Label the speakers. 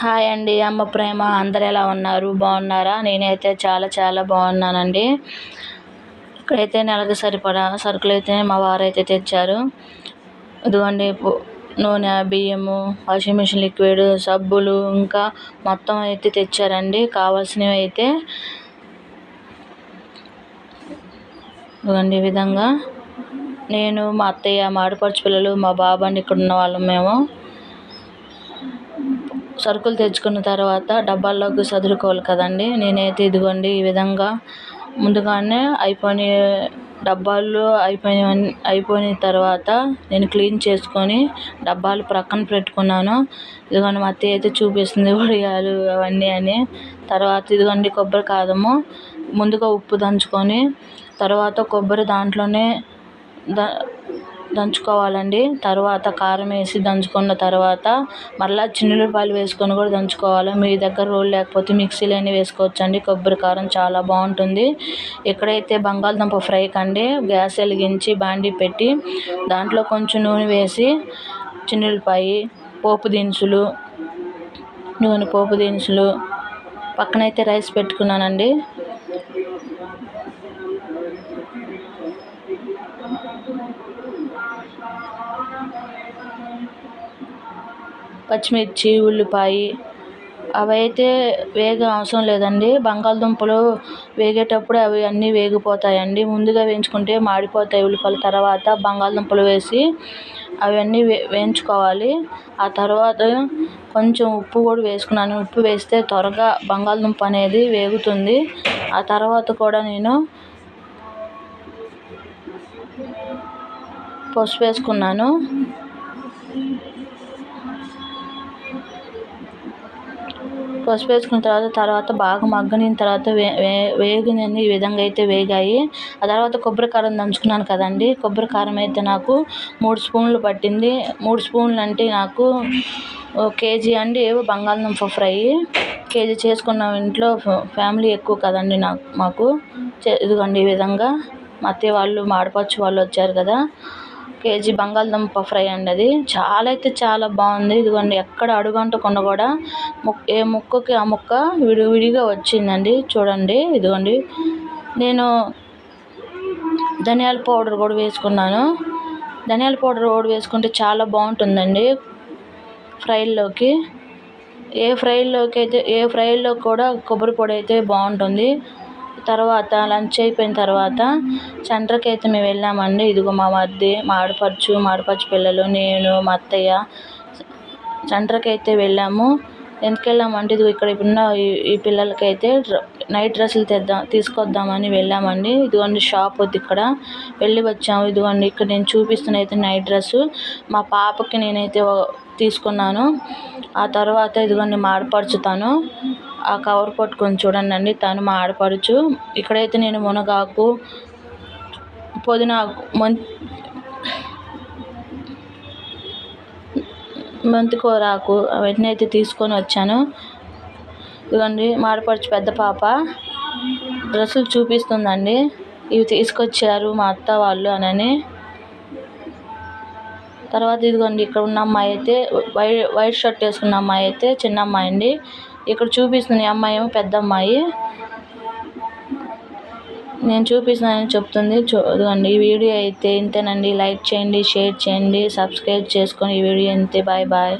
Speaker 1: Hi అండి అమ్మ ప్రేమ అందరు ఎలా ఉన్నారు? బాగున్నారా? నేనైతే చాలా చాలా బాగున్నానండి. ఇక్కడైతే నెలకు సరిపడా సరుకులు అయితే మా వారు అయితే తెచ్చారు. ఇదిగోండి నూనె బియ్యము వాషింగ్ మిషన్ లిక్విడ్ సబ్బులు ఇంకా మొత్తం అయితే తెచ్చారండి. కావాల్సినవి అయితే ఇదిగోండి ఈ విధంగా. నేను మా అత్తయ్య మా ఆడపడుచు పిల్లలు మా బాబండి ఇక్కడ ఉన్న వాళ్ళం మేము. సరుకులు తెచ్చుకున్న తర్వాత డబ్బాల్లోకి సర్దుకోవాలి కదండి. నేనైతే ఇదిగోండి ఈ విధంగా ముందుగానే అయిపోయిన డబ్బాలు అయిపోయిన అయిపోయిన తర్వాత నేను క్లీన్ చేసుకొని డబ్బాలు ప్రక్కన పెట్టుకున్నాను. ఇదిగోండి మా అత్తయ్య అయితే చూపిస్తుంది వడియాలు అవన్నీ అని. తర్వాత ఇదిగోండి కొబ్బరి కాదము ముందుగా ఉప్పు దంచుకొని తర్వాత కొబ్బరి దాంట్లోనే ద దంచుకోవాలండి. తర్వాత కారం వేసి దంచుకున్న తర్వాత మళ్ళీ చిన్నులపాయలు వేసుకొని కూడా దంచుకోవాలి. మీ దగ్గర రోలు లేకపోతే మిక్సీలో అయినా వేసుకోవచ్చండి. కొబ్బరి కారం చాలా బాగుంటుంది. ఎక్కడైతే బంగాళదుంప ఫ్రై కండి గ్యాస్ వెలిగించి బాండీ పెట్టి దాంట్లో కొంచెం నూనె వేసి చిన్నులపాయి పోపు దినుసులు నూనె పోపు దినుసులు పక్కనైతే రైస్ పెట్టుకున్నానండి. పచ్చిమిర్చి ఉల్లిపాయ అవైతే వేగే అవసరం లేదండి. బంగాళదుంపలు వేగేటప్పుడు అవి అన్నీ వేగిపోతాయండి. ముందుగా వేయించుకుంటే మాడిపోతాయి ఉల్లిపాయలు తర్వాత బంగాళదుంపలు వేసి అవన్నీ వే వేయించుకోవాలి. ఆ తర్వాత కొంచెం ఉప్పు కూడా వేసుకున్నాను. ఉప్పు వేస్తే త్వరగా బంగాళదుంప అనేది వేగుతుంది. ఆ తర్వాత కూడా నేను పసుపు వేసుకున్నాను. పసుపు వేసుకున్న తర్వాత తర్వాత బాగా మగ్గనిన తర్వాత వే వే ఈ విధంగా అయితే వేగాయి. ఆ తర్వాత కొబ్బరి కారం దంచుకున్నాను కదండి. కొబ్బరి కారం అయితే నాకు మూడు స్పూన్లు పట్టింది. మూడు స్పూన్లు అంటే నాకు కేజీ అండి బంగాళదుంప ఫ్రై. కేజీ చేసుకున్నాం ఇంట్లో ఫ్యామిలీ ఎక్కువ కదండి నాకు మాకు. ఇదిగోండి ఈ విధంగా. మా అత్తయ్య వాళ్ళు మాడపచ్చు వాళ్ళు వచ్చారు కదా. కేజీ బంగాళదుంప ఫ్రై అండి అది. చాలా అయితే చాలా బాగుంది. ఇదిగోండి ఎక్కడ అడుగంటకుండా కూడా ముక్ ఏ ముక్కకి ఆ ముక్క విడివిడిగా వచ్చిందండి. చూడండి ఇదిగోండి. నేను ధనియాల పౌడర్ కూడా వేసుకున్నాను. ధనియాల పౌడర్ కూడా వేసుకుంటే చాలా బాగుంటుందండి ఫ్రైల్లోకి. ఏ ఫ్రైల్లోకి అయితే ఏ ఫ్రైల్లో కూడా కొబ్బరి పొడి అయితే బాగుంటుంది. తర్వాత లంచ్ అయిపోయిన తర్వాత సెంటర్కి అయితే మేము వెళ్ళామండి. ఇదిగో మా మరిది మా ఆడపడుచు మా ఆడపడుచు పిల్లలు నేను మా అత్తయ్య సెంటర్కి అయితే వెళ్ళాము. ఎందుకు వెళ్ళామంటే ఇదిగో ఇక్కడ ఉన్న ఈ పిల్లలకి అయితే నైట్ డ్రెస్సులు తెద్దాం తీసుకొద్దామని వెళ్ళామండి. ఇదిగోండి షాప్ ఉంది ఇక్కడ. వెళ్ళి వచ్చాము. ఇదిగోండి ఇక్కడ నేను చూపిస్తున్న అయితే నైట్ డ్రెస్సు. మా పాపకి నేనైతే తీసుకున్నాను. ఆ తర్వాత ఇదిగోండి మాడపడుచుతాను ఆ కవర్ పట్టుకొని చూడండి తను మా ఆడపడుచు ఇక్కడైతే నేను మునగాకు పుదీనాకు మంత్ మంతికూరాకు అవన్నీ అయితే తీసుకొని వచ్చాను. ఇదిగోండి మాడపడుచు పెద్ద పాప. డ్రెస్సులు చూపిస్తుందండి. ఇవి తీసుకొచ్చారు మా అత్త వాళ్ళు అని తర్వాత ఇదిగోండి ఇక్కడ ఉన్న అమ్మాయి అయితే వై వైట్ షర్ట్ వేసుకున్న అమ్మాయి అయితే చిన్న అమ్మాయి అండి. ఇక్కడ చూపిస్తుంది ఈ అమ్మాయి ఏమో పెద్ద అమ్మాయి. నేను చూపిస్తున్నానని చెప్తుంది. చూడండి ఈ వీడియో అయితే ఇంతేనండి. లైక్ చేయండి షేర్ చేయండి సబ్స్క్రైబ్ చేసుకొని ఈ వీడియో ఇంతే. Bye bye.